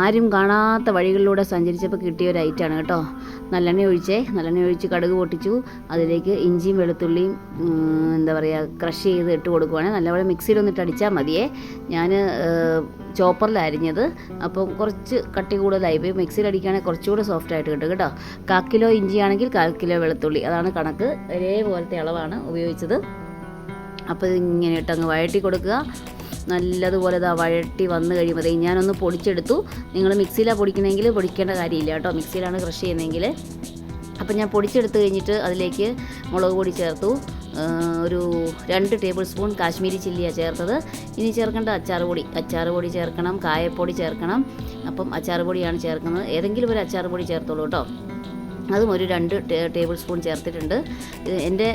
ആരും കാണാത്ത വഴികളിലൂടെ സഞ്ചരിച്ചപ്പോൾ കിട്ടിയ ഒരു ഐറ്റാണ് കേട്ടോ. നല്ലെണ്ണ ഒഴിച്ചേ. നല്ലെണ്ണ ഒഴിച്ച് കടുക് പൊട്ടിച്ചു. അതിലേക്ക് ഇഞ്ചിയും വെളുത്തുള്ളിയും എന്താ പറയുക ക്രഷ് ചെയ്ത് ഇട്ട് കൊടുക്കുവാണെങ്കിൽ നല്ലപോലെ മിക്സിയിലൊന്നിട്ട് അടിച്ചാൽ മതിയേ. ഞാൻ ചോപ്പറിൽ അരിഞ്ഞത് അപ്പോൾ കുറച്ച് കട്ടി കൂടുതലായി പോയി മിക്സിയിൽ അടിക്കുകയാണെങ്കിൽ കുറച്ചുകൂടെ സോഫ്റ്റ് ആയിട്ട് കിട്ടും കേട്ടോ. കാൽ കിലോ ഇഞ്ചിയാണെങ്കിൽ കാൽ കിലോ വെളുത്തുള്ളി. അതാണ് കണക്ക്. ഒരേപോലത്തെ അളവാണ് ഉപയോഗിച്ചത്. അപ്പോൾ ഇങ്ങനെ ഇട്ടങ്ങ് വഴറ്റി കൊടുക്കുക. നല്ലതുപോലെ ഇതാ വഴട്ടി വന്നു കഴിയുമ്പോൾ ഞാനൊന്ന് പൊടിച്ചെടുത്തു. നിങ്ങൾ മിക്സിയിലാണ് പൊടിക്കണമെങ്കിൽ പൊടിക്കേണ്ട കാര്യമില്ല കേട്ടോ. മിക്സിയിലാണ് ക്രഷ് ചെയ്യുന്നതെങ്കിൽ അപ്പം ഞാൻ പൊടിച്ചെടുത്ത് കഴിഞ്ഞിട്ട് അതിലേക്ക് മുളക് പൊടി ചേർത്തു. ഒരു രണ്ട് ടേബിൾ സ്പൂൺ കാശ്മീരി ചില്ലിയാണ് ചേർത്തത്. ഇനി ചേർക്കേണ്ട അച്ചാർ പൊടി. അച്ചാർ പൊടി ചേർക്കണം കായപ്പൊടി ചേർക്കണം. അപ്പം അച്ചാർ പൊടിയാണ് ചേർക്കുന്നത്. ഏതെങ്കിലും ഒരു അച്ചാർ പൊടി ചേർത്തോളൂ കേട്ടോ. അതും ഒരു രണ്ട് ടേബിൾ സ്പൂൺ ചേർത്തിട്ടുണ്ട്. എന്റെ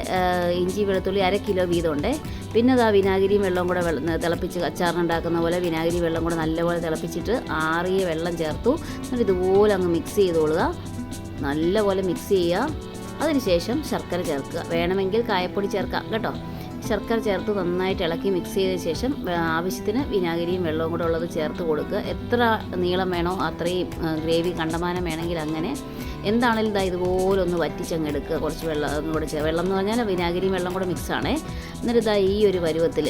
ഇഞ്ചി വെളുത്തുള്ളി അര കിലോ വീതമുണ്ട്. പിന്നെ അതാ വിനാഗിരിയും വെള്ളവും കൂടെ തിളപ്പിച്ച് അച്ചാറിനുണ്ടാക്കുന്ന പോലെ വിനാഗിരി വെള്ളം കൂടെ നല്ലപോലെ തിളപ്പിച്ചിട്ട് ആറിയ വെള്ളം ചേർത്തു. എന്നിട്ട് ഇതുപോലെ അങ്ങ് മിക്സ് ചെയ്തോളുക. നല്ലപോലെ മിക്സ് ചെയ്യുക. അതിനുശേഷം ശർക്കര ചേർക്കുക. വേണമെങ്കിൽ കായപ്പൊടി ചേർക്കാം. കേട്ടോ? ശർക്കര ചേർത്ത് നന്നായിട്ട് ഇളക്കി മിക്സ് ചെയ്ത ശേഷം ആവശ്യത്തിന് വിനാഗിരിയും വെള്ളവും കൂടെ ഉള്ളത് ചേർത്ത് കൊടുക്കുക. എത്ര നീളം വേണോ അത്രയും ഗ്രേവി കണ്ടമാനം വേണമെങ്കിൽ അങ്ങനെ എന്താണെങ്കിലും ഇതാ ഇതുപോലെ ഒന്ന് വറ്റിച്ചങ്ങ് എടുക്കുക. കുറച്ച് വെള്ളം കൂടെ വെള്ളം എന്ന് പറഞ്ഞാൽ വിനാഗിരിയും വെള്ളം കൂടെ മിക്സ് ആണേ. എന്നിട്ട് ഇതാ ഈ ഒരു പരുവത്തിൽ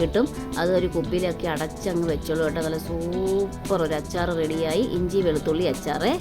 കിട്ടും. അതൊരു കുപ്പിയിലൊക്കെ അടച്ചങ്ങ് വെച്ചോളൂ കേട്ടോ. നല്ല സൂപ്പർ ഒരു അച്ചാർ റെഡിയായി ഇഞ്ചി വെളുത്തുള്ളി അച്ചാറേ.